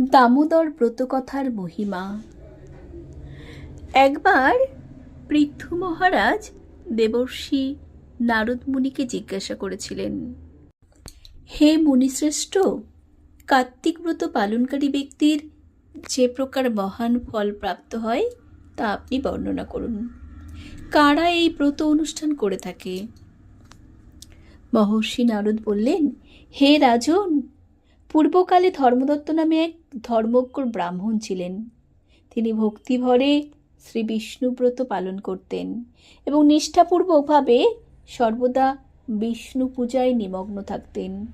দামোদর ব্রতকথার মহিমা। একবার পৃথু মহারাজ দেবর্ষি নারদ মুনিকে জিজ্ঞাসা করেছিলেন, হে মুনিশ্রেষ্ঠ, কার্তিক ব্রত পালনকারী ব্যক্তির যে প্রকার মহান ফল প্রাপ্ত হয়, তা আপনি বর্ণনা করুন। কারা এই ব্রত অনুষ্ঠান করে থাকে? মহর্ষি নারদ বললেন, হে রাজন, পূর্বকালে ধর্মদত্ত নামে এক ধর্মজ্ঞ ব্রাহ্মণ ছিলেন। তিনি ভক্তিভরে শ্রী বিষ্ণুব্রত পালন করতেন এবং নিষ্ঠাপূর্বকভাবে সর্বদা বিষ্ণু পূজায় নিমগ্ন থাকতেন।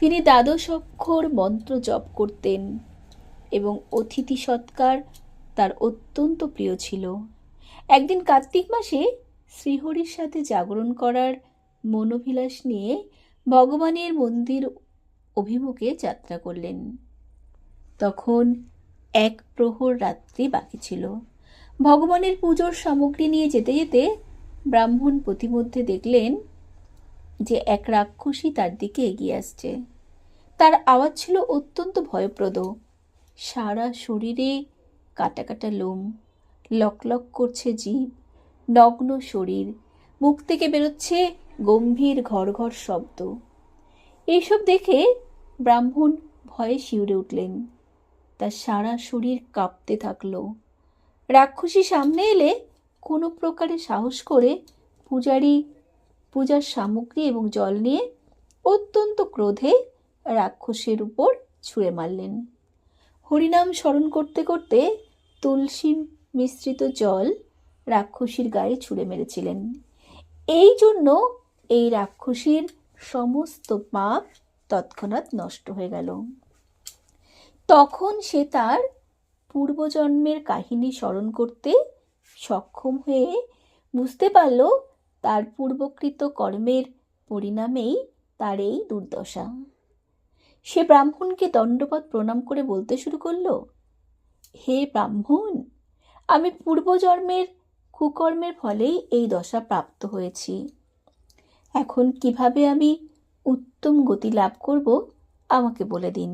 তিনি দ্বাদশ অক্ষর মন্ত্র জপ করতেন এবং অতিথি সৎকার তার অত্যন্ত প্রিয় ছিল। একদিন কার্তিক মাসে শ্রীহরির সাথে জাগরণ করার মনোভিলাস নিয়ে ভগবানের মন্দির অভিমুখে যাত্রা করলেন। তখন এক প্রহর রাত্রি বাকি ছিল। ভগবানের পুজোর সামগ্রী নিয়ে যেতে যেতে ব্রাহ্মণ প্রতিমধ্যে দেখলেন যে এক রাক্ষসী তার দিকে এগিয়ে আসছে। তার আওয়াজ ছিল অত্যন্ত ভয়প্রদ। সারা শরীরে কাটা কাটা লোম লকলক করছে জীব, নগ্ন শরীর, মুখ থেকে বেরোচ্ছে গম্ভীর ঘর ঘর শব্দ। এইসব দেখে ব্রাহ্মণ ভয়ে শিউরে উঠলেন। তার সারা শরীর কাঁপতে থাকল। রাক্ষসী সামনে এলে কোনো প্রকারে সাহস করে পূজারি, পূজার সামগ্রী এবং জল নিয়ে অত্যন্ত ক্রোধে রাক্ষসের উপর ছুঁড়ে মারলেন। হরিনাম স্মরণ করতে করতে তুলসী মিশ্রিত জল রাক্ষসীর গায়ে ছুঁড়ে মেরেছিলেন। এই জন্য এই রাক্ষসীর সমস্ত পাপ তৎক্ষণাৎ নষ্ট হয়ে গেল। তখন সে তার পূর্বজন্মের কাহিনী স্মরণ করতে সক্ষম হয়ে বুঝতে পারল তার পূর্বকৃত কর্মের পরিণামেই তার এই দুর্দশা। সে ব্রাহ্মণকে দণ্ডপাত প্রণাম করে বলতে শুরু করল, হে ব্রাহ্মণ, আমি পূর্বজন্মের কুকর্মের ফলেই এই দশা প্রাপ্ত হয়েছি। এখন কীভাবে আমি উত্তম গতি লাভ করব আমাকে বলে দিন।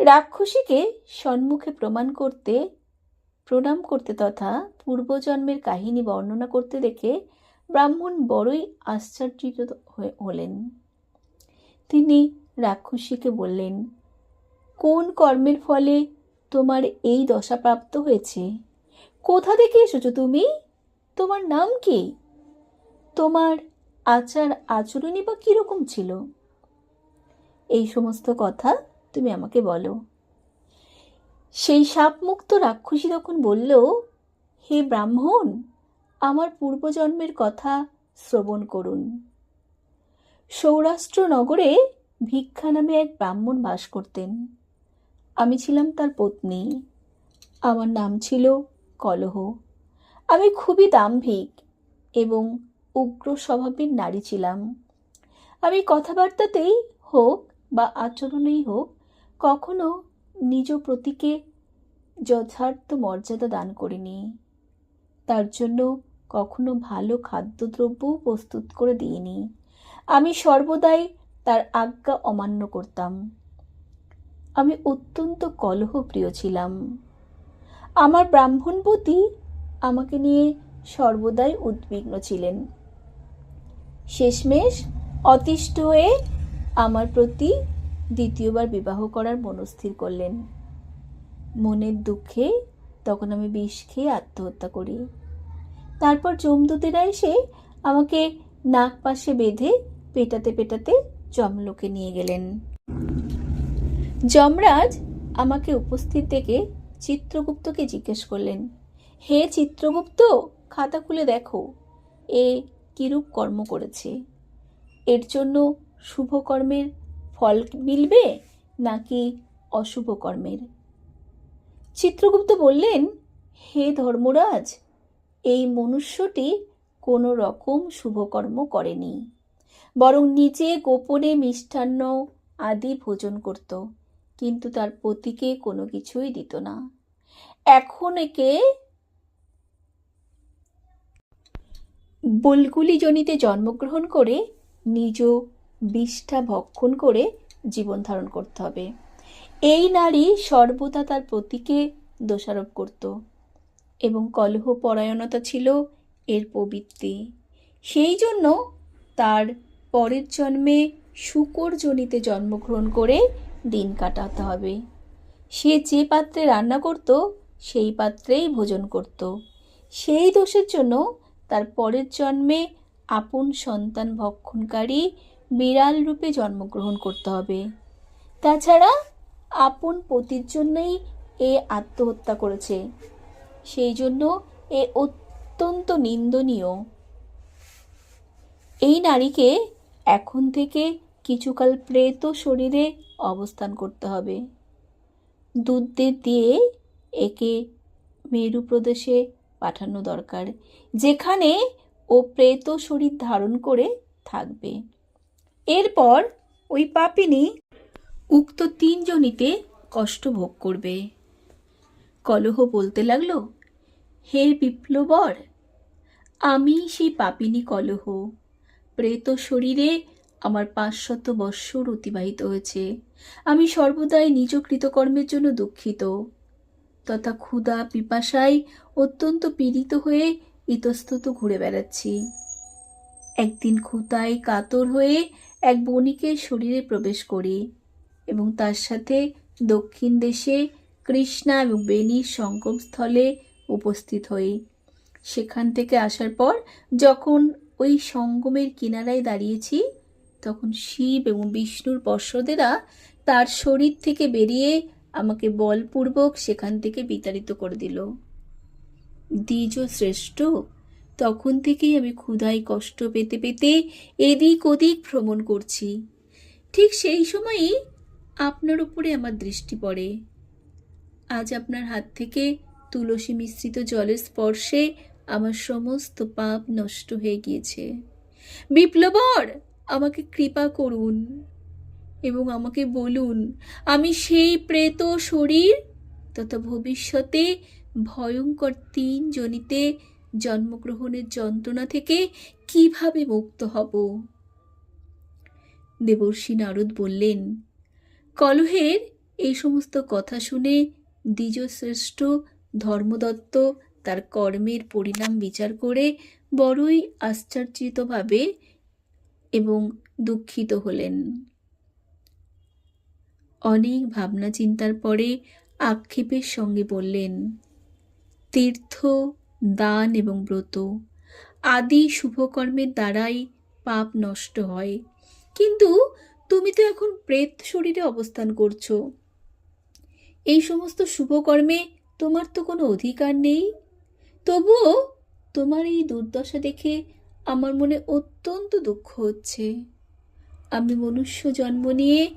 রাক্ষসীকে সম্মুখে প্রমাণ করতে, প্রণাম করতে তথা পূর্বজন্মের কাহিনী বর্ণনা করতে দেখে ব্রাহ্মণ বড়ই আশ্চর্যিত হলেন। তিনি রাক্ষসীকে বললেন, কোন কর্মের ফলে তোমার এই দশা প্রাপ্ত হয়েছে? কোথা থেকে এসেছ তুমি? তোমার নাম কি? তোমার আচার আচরণই বা কীরকম ছিল? এই সমস্ত কথা তুমি আমাকে বলো। সেই সাপমুক্ত রাক্ষসী তখন বলল, হে ব্রাহ্মণ, আমার পূর্বজন্মের কথা শ্রবণ করুন। সৌরাষ্ট্র নগরে ভিক্ষা নামে এক ব্রাহ্মণ বাস করতেন। আমি ছিলাম তার পত্নী। আমার নাম ছিল কলহ। আমি খুবই দাম্ভিক এবং উগ্র স্বভাবের নারী ছিলাম। আমি কথাবার্তাতেই হোক বা আচরণেই হোক কখনো নিজ প্রতীকে যথার্থ মর্যাদা দান করিনি। তার জন্য কখনো ভালো খাদ্যদ্রব্যও প্রস্তুত করে দিইনি। আমি সর্বদাই তার আজ্ঞা অমান্য করতাম। আমি অত্যন্ত কলহপ্রিয় ছিলাম। আমার ব্রাহ্মণপতি আমাকে নিয়ে সর্বদাই উদ্বিগ্ন ছিলেন। শেষমেশ অতিষ্ঠ হয়ে আমার প্রতি দ্বিতীয়বার বিবাহ করার মনস্থির করলেন। মনের দুঃখে তখন আমি বিষ খেয়ে আত্মহত্যা করি। তারপর যমদূতেরা এসে আমাকে নাক পাশে বেঁধে পেটাতে পেটাতে যমলোকে নিয়ে গেলেন। যমরাজ আমাকে উপস্থিত দেখে চিত্রগুপ্তকে জিজ্ঞেস করলেন, হে চিত্রগুপ্ত, খাতা খুলে দেখো। এ কিরূপ কর্ম করেছে? এর জন্য শুভ কর্মের ফল মিলবে নাকি অশুভ কর্মের? চিত্রগুপ্ত বললেন, হে ধর্মরাজ, এই মনুষ্যটি কোনো রকম শুভকর্ম করেনি, বরং নিজে গোপনে মিষ্টান্ন আদি ভোজন করত, কিন্তু তার পতিকে কোনো কিছুই দিত না। এখন একে বুলগুলি জনিতে জন্মগ্রহণ করে নিজ বিষ্ঠা ভক্ষণ করে জীবন ধারণ করতে হবে। এই নারী সর্বদা তার প্রতীকে দোষারোপ করত এবং কলহ পরায়ণতা ছিল এর প্রবৃত্তি। সেই জন্য তার পরের জন্মে শুকর জনিতে জন্মগ্রহণ করে দিন কাটাতে হবে। সে যে পাত্রে রান্না করত, সেই পাত্রেই ভোজন করত। সেই দোষের জন্য তার পরের জন্মে আপন সন্তান ভক্ষণকারী বিড়াল রূপে জন্মগ্রহণ করতে হবে। তাছাড়া আপন পতির জন্যই এ আত্মহত্যা করেছে। সেই জন্য এ অত্যন্ত নিন্দনীয়। এই নারীকে এখন থেকে কিছুকাল প্রেত শরীরে অবস্থান করতে হবে। দুধদের দিয়ে একে মেরু প্রদেশে পাঠানো দরকার, যেখানে ও প্রেত শরীর ধারণ করে থাকবে। এরপর ওই পাপিনী উক্ত তিনজনিতে কষ্ট ভোগ করবে। কলহ বলতে লাগল, হে বিপ্লবর আমি সেই পাপিনী কলহ। প্রেত শরীরে আমার পাঁচশত বৎসর অতিবাহিত হয়েছে। আমি সর্বদাই নিজ কৃতকর্মের জন্য দুঃখিত। তথা ক্ষুধা পিপাসায় অত্যন্ত পীড়িত হয়ে ইতস্তত ঘুরে বেড়াচ্ছি। একদিন ক্ষুতায় কাতর হয়ে এক বণিকের শরীরে প্রবেশ করি এবং তার সাথে দক্ষিণ দেশে কৃষ্ণা এবং বেনির সঙ্গমস্থলে উপস্থিত হই। সেখান থেকে আসার পর যখন ওই সঙ্গমের কিনারায় দাঁড়িয়েছি, তখন শিব এবং বিষ্ণুর পর্ষদেরা তার শরীর থেকে বেরিয়ে আমাকে বলপূর্বক সেখান থেকে বিতাড়িত করে দিল। দ্বিজ শ্রেষ্ঠ তখন থেকেই আমি ক্ষুধায় কষ্ট পেতে পেতে এদিক ওদিক ভ্রমণ করছি। ঠিক সেই সময়ই আপনার উপরে আমার দৃষ্টি পড়ে। আজ আপনার হাত থেকে তুলসী মিশ্রিত জলের স্পর্শে আমার সমস্ত পাপ নষ্ট হয়ে গিয়েছে। বিপ্লবর, আমাকে কৃপা করুন এবং আমাকে বলুন, আমি সেই প্রেত শরীর তথা ভবিষ্যতে ভয়ঙ্কর তিন জনিতে জন্মগ্রহণের যন্ত্রণা থেকে কীভাবে মুক্ত হব? দেবর্ষী নারদ বললেন, কলহের এই সমস্ত কথা শুনে দ্বিজশ্রেষ্ঠ ধর্মদত্ত তার কর্মের পরিণাম বিচার করে বড়ই আশ্চর্যিতভাবে এবং দুঃখিত হলেন। অনেক ভাবনা চিন্তার পরে আক্ষেপের সঙ্গে বললেন, তীর্থ দান এবং ব্রত। আদি শুভকর্মের দ্বারাই পাপ নষ্ট হয়। কিন্তু তুমি তো এখন প্রেত শরীরে অবস্থান করছ। এই সমস্ত শুভকর্মে তোমার তো কোনো অধিকার নেই। তবুও তোমার এই দুর্দশা দেখে আমার মনে অত্যন্ত দুঃখ হচ্ছে। আমি মনুষ্য জন্ম নিয়ে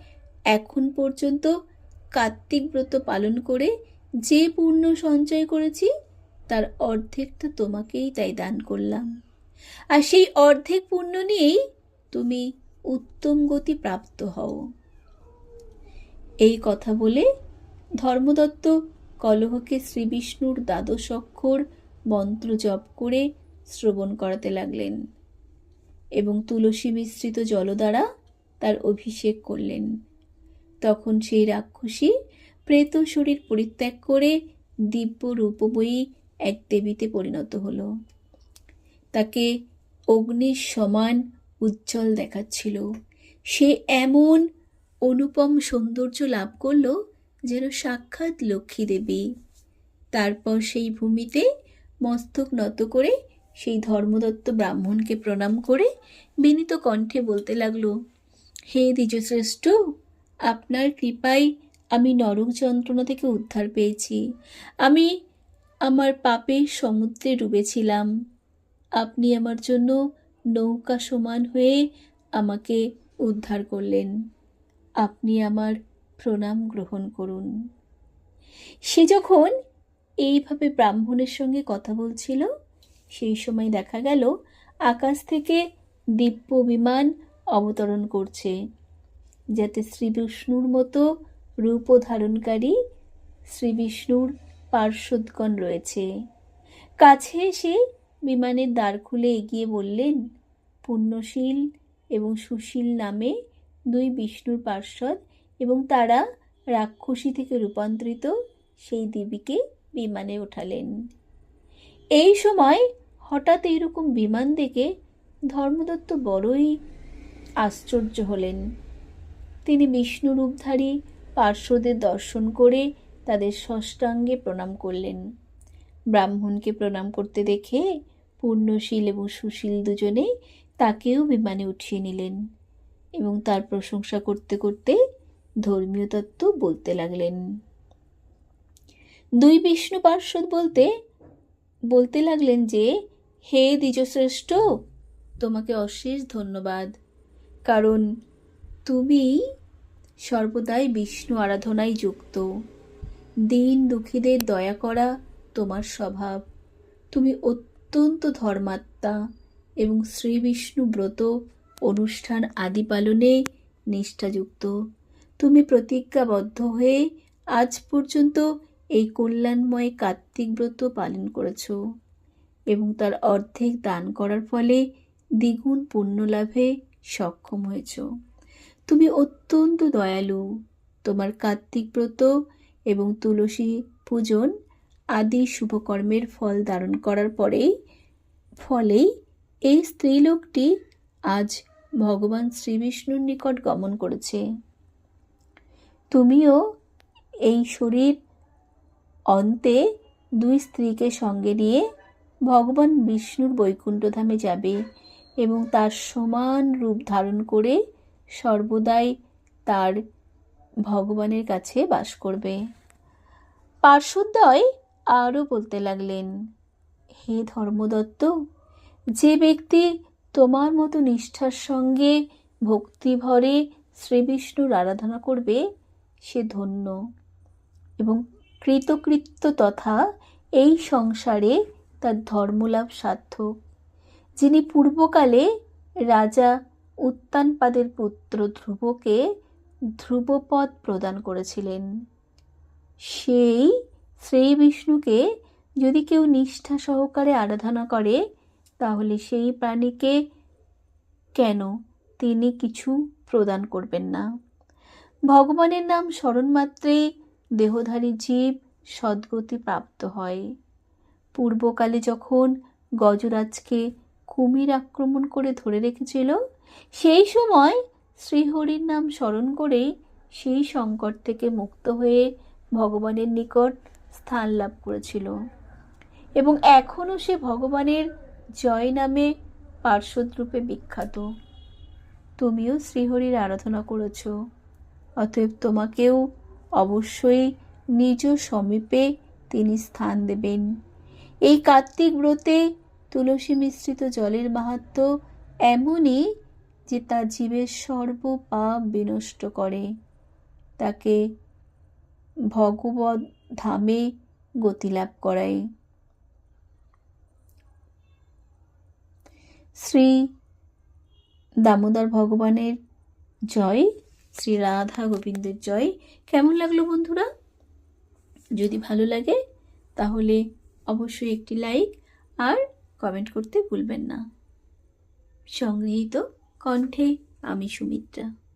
এখন পর্যন্ত কার্তিক ব্রত পালন করে যে পূর্ণ সঞ্চয় করেছি তার অর্ধেকটা তোমাকেই তাই দান করলাম। আর সেই অর্ধেক পুণ্য নিয়েই তুমি উত্তম গতি প্রাপ্ত হও। এই কথা বলে ধর্মদত্ত কলহকে শ্রীবিষ্ণুর দ্বাদশ অক্ষর মন্ত্র জপ করে শ্রবণ করাতে লাগলেন এবং তুলসী মিশ্রিত জল দ্বারা তার অভিষেক করলেন। তখন সেই রাক্ষসী প্রেত শরীর পরিত্যাগ করে দিব্য রূপময়ী এক দেবীতে পরিণত হলো। তাকে অগ্নির সমান উজ্জ্বল দেখাচ্ছিল। সে এমন অনুপম সৌন্দর্য লাভ করল যেন সাক্ষাৎ লক্ষ্মী দেবী। তারপর সেই ভূমিতে মস্তক নত করে সেই ধর্মদত্ত ব্রাহ্মণকে প্রণাম করে বিনীত কণ্ঠে বলতে লাগল, হে দ্বিজশ্রেষ্ঠ, আপনার কৃপায় আমি নরক যন্ত্রণা থেকে উদ্ধার পেয়েছি। আমি আমার পাপের সমুদ্রে ডুবেছিলাম। আপনি আমার জন্য নৌকা সমান হয়ে আমাকে উদ্ধার করলেন। আপনি আমার প্রণাম গ্রহণ করুন। সে যখন এইভাবে ব্রাহ্মণের সঙ্গে কথা বলছিল, সেই সময় দেখা গেল আকাশ থেকে দিব্য বিমান অবতরণ করছে, যাতে শ্রী বিষ্ণুর মতো রূপ ধারণকারী শ্রী বিষ্ণুর পার্শ্বদগণ রয়েছে। কাছে এসে বিমানের দ্বার খুলে এগিয়ে বললেন, পুণ্যশীল এবং সুশীল নামে দুই বিষ্ণুর পার্শ্বদ এবং তারা রাক্ষসী থেকে রূপান্তরিত সেই দেবীকে বিমানে ওঠালেন। এই সময় হঠাৎ এইরকম বিমান দেখে ধর্মদত্ত বড়ই আশ্চর্য হলেন। তিনি বিষ্ণু রূপধারী পার্শ্বদের দর্শন করে তাদের ষষ্ঠাঙ্গে প্রণাম করলেন। ব্রাহ্মণকে প্রণাম করতে দেখে পূর্ণশীল এবং সুশীল দুজনে তাকেও বিমানে উঠিয়ে নিলেন এবং তার প্রশংসা করতে করতে ধর্মীয় তত্ত্ব বলতে লাগলেন। দুই বিষ্ণু পার্শ্বদ বলতে বলতে লাগলেন যে, হে দ্বিজশ্রেষ্ঠ, তোমাকে অশেষ ধন্যবাদ, কারণ তুমি সর্বদাই বিষ্ণু আরাধনায় যুক্ত। দিন দুঃখীদের দয়া করা তোমার স্বভাব। তুমি অত্যন্ত ধর্মাত্মা এবং শ্রী বিষ্ণু ব্রত অনুষ্ঠান আদি পালনে নিষ্ঠাযুক্ত। তুমি প্রতিজ্ঞাবদ্ধ হয়ে আজ পর্যন্ত এই কল্যাণময় কার্তিক ব্রত পালন করেছ এবং তার অর্ধেক দান করার ফলে দ্বিগুণ পুণ্য লাভে সক্ষম হয়েছ। তুমি অত্যন্ত দয়ালু। তোমার কার্তিক ব্রত এবং তুলসী পূজন আদি শুভকর্মের ফল ধারণ করার পরেই, ফলেই এই স্ত্রীলোকটি আজ ভগবান শ্রীবিষ্ণুর নিকট গমন করেছে। তুমিও এই শরীর অন্তে দুই স্ত্রীকে সঙ্গে নিয়ে ভগবান বিষ্ণুর বৈকুণ্ঠধামে যাবে এবং তার সমান রূপ ধারণ করে সর্বদাই তার ভগবানের কাছে বাস করবে। পার্শ্বদ্বয় আরও বলতে লাগলেন, হে ধর্মদত্ত, যে ব্যক্তি তোমার মতো নিষ্ঠার সঙ্গে ভক্তি ভরে শ্রীবিষ্ণুর আরাধনা করবে, সে ধন্য। এবং কৃতকৃত্য তথা এই সংসারে তার ধর্মলাভ সার্থক, যিনি পূর্বকালে রাজা উত্তানপাদের পুত্র ধ্রুবকে ধ্রুবপদ প্রদান করেছিলেন। সেই শ্রী বিষ্ণুকে যদি কেউ নিষ্ঠা সহকারে আরাধনা করে, তাহলে সেই প্রাণীকে কেন তিনি কিছু প্রদান করবেন না? ভগবানের নাম স্মরণ মাত্রে দেহধারী জীব সদ্গতি প্রাপ্ত হয়। পূর্বকালে যখন গজরাজকে কুমির আক্রমণ করে ধরে রেখেছিল, সেই সময় শ্রীহরির নাম স্মরণ করে সেই সংকট থেকে মুক্ত হয়ে ভগবানের নিকট স্থান লাভ করেছিল। এবং এখনও সে ভগবানের জয় নামে পার্শ্বদ্রূপে বিখ্যাত। তুমিও শ্রীহরির আরাধনা করেছ। অতএব তোমাকেও অবশ্যই নিজ সমীপে তিনি স্থান দেবেন। এই কার্তিক ব্রতে তুলসী মিশ্রিত জলের মাহাত্ম এমনই যে তা জীবের সর্ব পাপ বিনষ্ট করে। তাকে ভগবত ধামে গতিলাভ করাই। শ্রী দামোদর ভগবানের জয়, শ্রী রাধা গোবিন্দের জয়। কেমন লাগল বন্ধুরা? যদি ভালো লাগে, তাহলে অবশ্যই একটি লাইক আর কমেন্ট করতে ভুলবেন না। সংগৃহীত কণ্ঠে আমি সুমিত্রা।